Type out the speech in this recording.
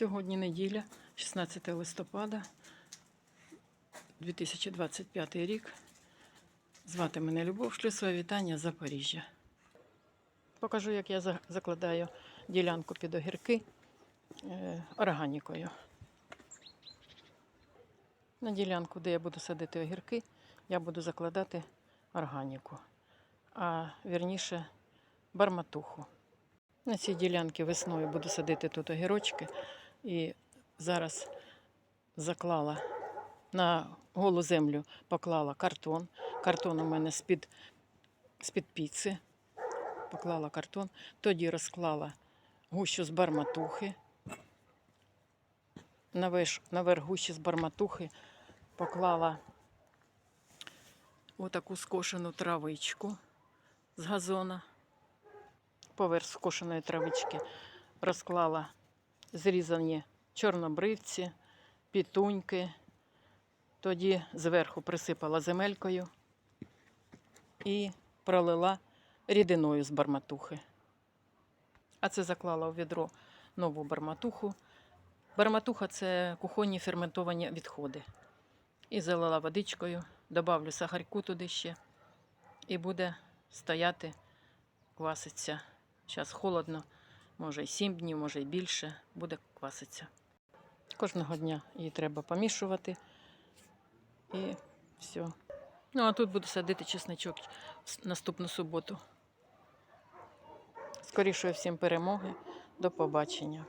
Сьогодні неділя, 16 листопада, 2025 рік. Звати мене Любов Шлюсова, вітання з Запоріжжя. Покажу, як я закладаю ділянку під огірки е, органікою. На ділянку, де я буду садити огірки, я буду закладати органіку, а вірніше барматуху. На цій ділянці весною буду садити тут огірочки. І зараз заклала на голу землю, поклала картон. Картон у мене з-під, з-під піци. Поклала картон. Тоді розклала гущу з барматухи. Наверх, наверх гущі з барматухи поклала отаку скошену травичку з газона. Поверх скошеної травички розклала зрізані чорнобривці, пітуньки. Тоді зверху присипала земелькою і пролила рідиною з барматухи. А це заклала у відро нову барматуху. Барматуха це кухонні ферментовані відходи. І залила водичкою, добавлю сахарку туди ще. І буде стояти, кваситься. Зараз холодно, може й 7 днів, може й більше, буде кваситься. Кожного дня її треба помішувати. І все. Ну, а тут буду садити чесничок наступну суботу. Скорішої всім перемоги. До побачення.